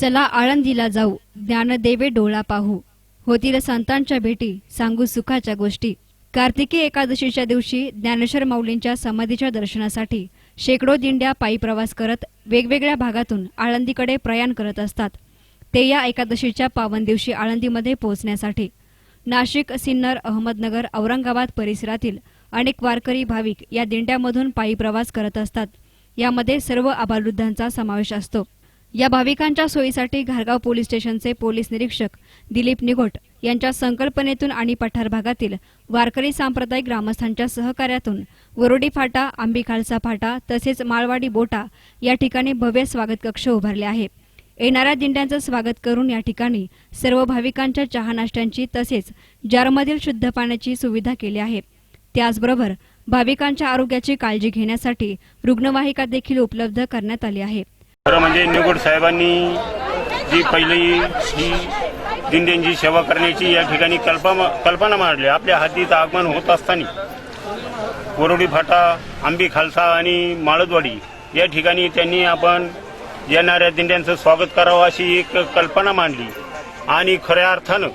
चला आळंदीला जाऊ. ज्ञानदेवे डोळा पाहू. होतील संतांच्या भेटी सांगू सुखाच्या गोष्टी. कार्तिकी एकादशीच्या दिवशी ज्ञानेश्वर माऊलींच्या समाधीच्या दर्शनासाठी शेकडो दिंड्या पायी प्रवास करत वेगवेगळ्या भागातून आळंदीकडे प्रयाण करत असतात. ते या एकादशीच्या पावन दिवशी आळंदीमध्ये पोहोचण्यासाठी. नाशिक सिन्नर अहमदनगर औरंगाबाद परिसरातील अनेक वारकरी भाविक या दिंड्यामधून पायी प्रवास करत असतात. यामध्ये सर्व आबालवृद्धांचा समावेश असतो. या भाविकांच्या सोयीसाठी घारगाव पोलीस स्टेशनचे पोलीस निरीक्षक दिलीप निघोट यांच्या संकल्पनेतून आणि पठार भागातील वारकरी सांप्रदायिक ग्रामस्थांच्या सहकार्यातून वरोडी फाटा आंबी खालसा फाटा तसेच माळवाडी बोटा या ठिकाणी भव्य स्वागत कक्ष उभारले आहे. येणाऱ्या दिंड्यांचं स्वागत करून या ठिकाणी सर्व भाविकांच्या चहा नाश्त्यांची तसेच जारमधील शुद्ध पाण्याची सुविधा केली आहे. त्याचबरोबर भाविकांच्या आरोग्याची काळजी घेण्यासाठी रुग्णवाहिका देखील उपलब्ध करण्यात आली आहे. खरं म्हणजे निगोड साहेबांनी जी पहिली ही दिंड्यांची सेवा करण्याची या ठिकाणी कल्पना कल्पना मांडली. आपल्या हद्दीत आगमन होत असताना कोरोडी फाटा आंबी खालसा आणि माळदवाडी या ठिकाणी त्यांनी आपण येणाऱ्या दिंड्यांचं स्वागत करावं अशी एक कल्पना मांडली. आणि खऱ्या अर्थानं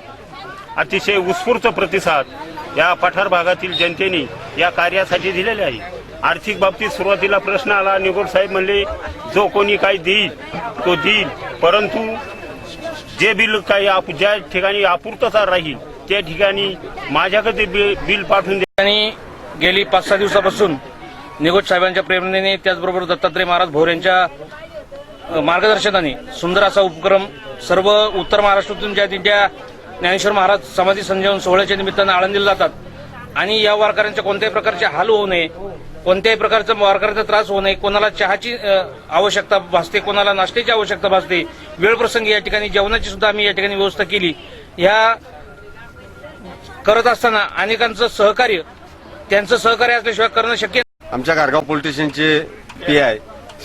अतिशय उत्स्फूर्त प्रतिसाद या पठार भागातील जनतेने या कार्यासाठी दिलेले आहे. आर्थिक बाबतीत सुरुवातीला प्रश्न आला. निगोड साहेब म्हणले जो कोणी काही देईल तो देईल. परंतु जे बिल काही आप- ज्या ठिकाणी अपूर्तता राहील त्या ठिकाणी माझ्याकडे बिल बिल पाठवून आणि गेली पाच सहा दिवसापासून निगोज साहेबांच्या प्रेरणेने त्याचबरोबर दत्तात्रय महाराज भोर यांच्या मार्गदर्शनाने सुंदर असा उपक्रम सर्व उत्तर महाराष्ट्रातून ज्या त्यांच्या ज्ञानेश्वर महाराज समाधी संजीवन सोहळ्याच्या निमित्तानं आळंदीला जातात आणि या वारकऱ्यांच्या कोणत्याही प्रकारचे हाल होऊ नये कोणत्याही प्रकारचा वारकऱ्याचा त्रास होऊ नये. कोणाला चहाची आवश्यकता भासते कोणाला नाश्त्याची आवश्यकता भासते. वेळप्रसंगी या ठिकाणी जेवणाची सुद्धा आम्ही या ठिकाणी व्यवस्था केली. ह्या करत असताना अनेकांचं सहकार्य त्यांचं सहकार्य असल्याशिवाय करणं शक्य आमच्या गारगाव पोलीस स्टेशनचे पी आय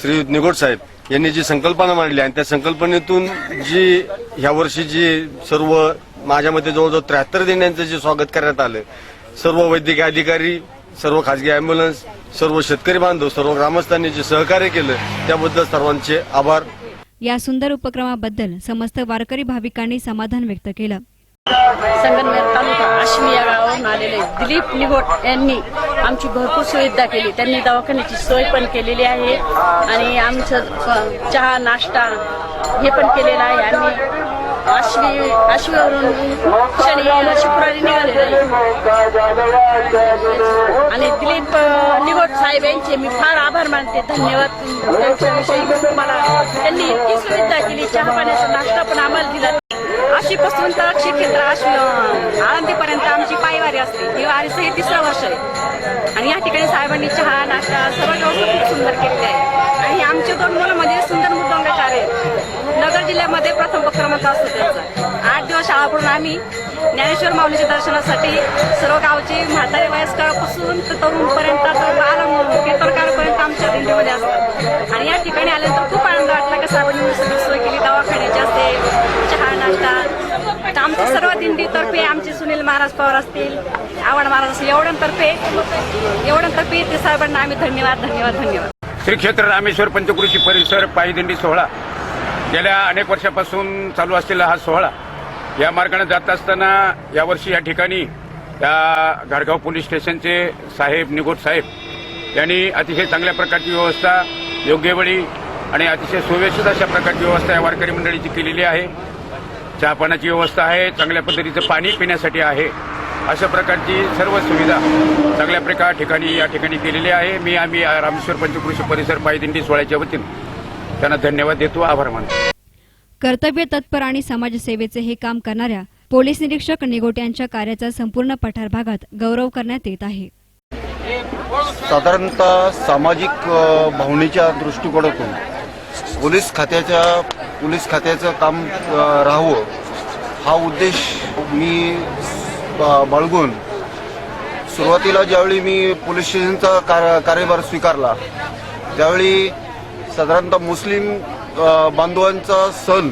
श्री निगोड साहेब यांनी जी संकल्पना मांडली आणि त्या संकल्पनेतून जी ह्या वर्षी जी सर्व माझ्या मते जवळजवळ त्र्याहत्तर देण्यांचं जे स्वागत करण्यात आलं सर्व वैद्यकीय अधिकारी सर्व खासगी अँब्युलन्स सर्व शेतकरी बांधव सर्व ग्रामस्थांनी जे सहकार्य केलं त्याबद्दल सर्वांचे आभार. या सुंदर उपक्रमाबद्दल समस्त वारकरी भाविकांनी समाधान व्यक्त केलं. संगमनेर तालुका आश्मी या गावावरून आलेले दिलीप निगोट यांनी आमची भरपूर सुविधा केली. त्यांनी दवाखान्याची सोय पण केलेली आहे आणि आमचं चहा नाश्ता हे पण केलेलं आहे. आम्ही आश्वी आश्वीवरून शनी शुक्रवारी निघालेले आणि दिलीप निगोट साहेब यांचे मी फार आभार मानते धन्यवाद त्यांच्याविषयी. मला त्यांनी इतकी सुविधा केली चहा पाण्याचा नाश्ता पण आम्हाला दिला. आशीपासून तर क्षेत्र आशी आळंदीपर्यंत आमची पायवारी असते. ही वारीचं हे तिसरं वर्ष आहे. आणि या ठिकाणी साहेबांनी चहा नाश्ता सर्व व्यवस्था खूप सुंदर केलेली आहे. आणि आमचे दोन मुलं म्हणजे सुंदर मुद्दंगकार आहेत. मध्ये प्रथम क्रमांक असतो त्यांचा. आठ दिवस शाळा पडून आम्ही ज्ञानेश्वर माऊलीच्या दर्शनासाठी सर्व गावचे म्हातारे वयस्करापासून तर तरुणपर्यंत तर बाल कीर्तनकारपर्यंत आमच्या दिंडीमध्ये असतात. आणि या ठिकाणी आल्यानंतर खूप आनंद वाटला की साहेबांनी सगळी सोय केली दवाखान्याची असते चहा नाश्ता. तर आमच्या सर्व दिंडीतर्फे आमचे सुनील महाराज पवार असतील आवड महाराज असतील एवढ्यांतर्फे एवढ्यांतर्फे ते साहेबांना आम्ही धन्यवाद धन्यवाद धन्यवाद. श्री क्षेत्र रामेश्वर पंचकृषी परिसर पायदिंडी सोहळा. गेल्या अनेक वर्षापासून चालू असलेला हा सोहळा या मार्गाने जात असताना यावर्षी या ठिकाणी या घाडगाव पोलीस स्टेशनचे साहेब निगोट साहेब यांनी अतिशय चांगल्या प्रकारची व्यवस्था योग्य वेळी आणि अतिशय सुव्यवस्थित अशा प्रकारची व्यवस्था या वारकरी मंडळीची केलेली आहे. चहापाण्याची व्यवस्था आहे चांगल्या पद्धतीचं पाणी पिण्यासाठी आहे. अशा प्रकारची सर्व सुविधा चांगल्या प्रकार ठिकाणी या ठिकाणी केलेली आहे. मी आम्ही रामेश्वर पंचकृषी परिसर पायदिंडी सोहळ्याच्या वतीनं त्यांना धन्यवाद देतो. आभार मानतो. कर्तव्य तत्पर आणि समाजसेवेचे हे काम करणाऱ्या पोलीस निरीक्षक निगोट यांच्या कार्याचा संपूर्ण पठार भागात गौरव करण्यात येत आहे. साधारणतः सामाजिक भावनेच्या दृष्टिकोनातून पोलीस खात्याच्या पोलीस खात्याचं काम राहावं हा उद्देश मी बाळगून सुरुवातीला ज्यावेळी मी पोलीस स्टेशनचा कार कार्यभार स्वीकारला त्यावेळी साधारणतः मुस्लिम बांधवांचा सण.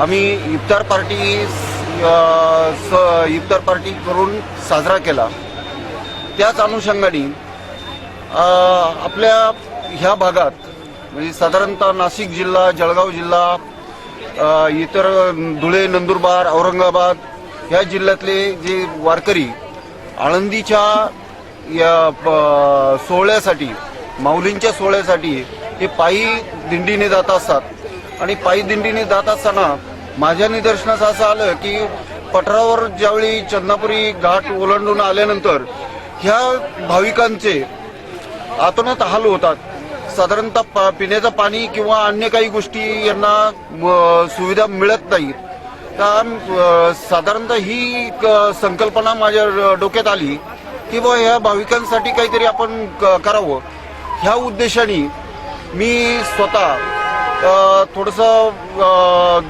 आम्ही इफ्तार पार्टी स इफ्तार पार्टी करून साजरा केला. त्याच अनुषंगाने आपल्या ह्या भागात म्हणजे साधारणतः नाशिक जिल्हा जळगाव जिल्हा इतर धुळे नंदुरबार औरंगाबाद ह्या जिल्ह्यातले जे वारकरी आळंदीच्या या प- सोहळ्यासाठी माऊलींच्या सोहळ्यासाठी हे पायी दिंडीने जात असतात. आणि पायी दिंडीने जात असताना माझ्या निदर्शनास असं आलं की पठारावर ज्यावेळी चंदापुरी घाट ओलांडून आल्यानंतर ह्या भाविकांचे आतोनात हाल होतात. साधारणतः पिण्याचं पाणी किंवा अन्य काही गोष्टी यांना सुविधा मिळत नाहीत. तर साधारणतः ही संकल्पना माझ्या डोक्यात आली की बा ह्या भाविकांसाठी काहीतरी आपण क- करावं. ह्या उद्देशाने मी स्वतः थोडस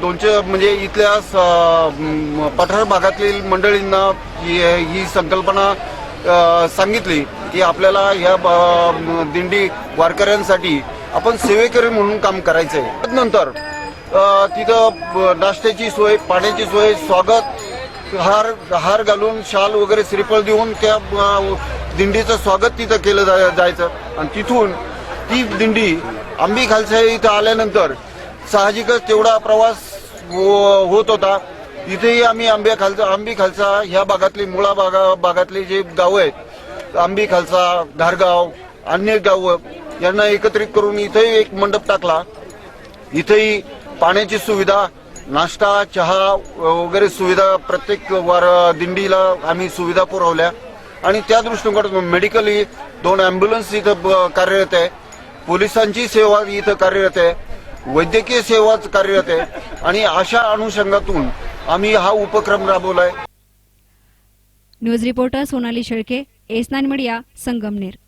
दोनशे म्हणजे इथल्या स- पठार भागातील मंडळींना ही ही संकल्पना सांगितली की आपल्याला ह्या ब- दिंडी वारकऱ्यांसाठी आपण सेवेकरी म्हणून काम करायचंय. नंतर तिथं नाश्त्याची सोय पाण्याची सोय स्वागत हार हार घालून शाल वगैरे श्रीफळ देऊन त्या दिंडीचं स्वागत तिथं केलं जा- जायचं. आणि तिथून ती दिंडी आंबी खालसा इथं आल्यानंतर साहजिकच तेवढा प्रवास हो, होत होता. इथेही आम्ही आंब्या खालचा आंबी खालसा ह्या भागातली मुळा भागा भागातले जे गावं आहेत आंबी खालसा धारगाव अन्य गावं यांना एकत्रित करून इथेही एक मंडप टाकला. इथेही पाण्याची सुविधा नाश्ता चहा वगैरे सुविधा प्रत्येक वार दिंडीला आम्ही सुविधा पुरवल्या. आणि त्या दृष्टिकोनातून मेडिकली दोन अँब्युलन्स इथं ब- कार्यरत आहे. पोलिसांची सेवा इथं कार्यरत आहे वैद्यकीय सेवा कार्यरत आहे आणि अशा अनुषंगातून आम्ही हा उपक्रम राबवलाय. News reporter Sonali Shelke S nine media Sangamner.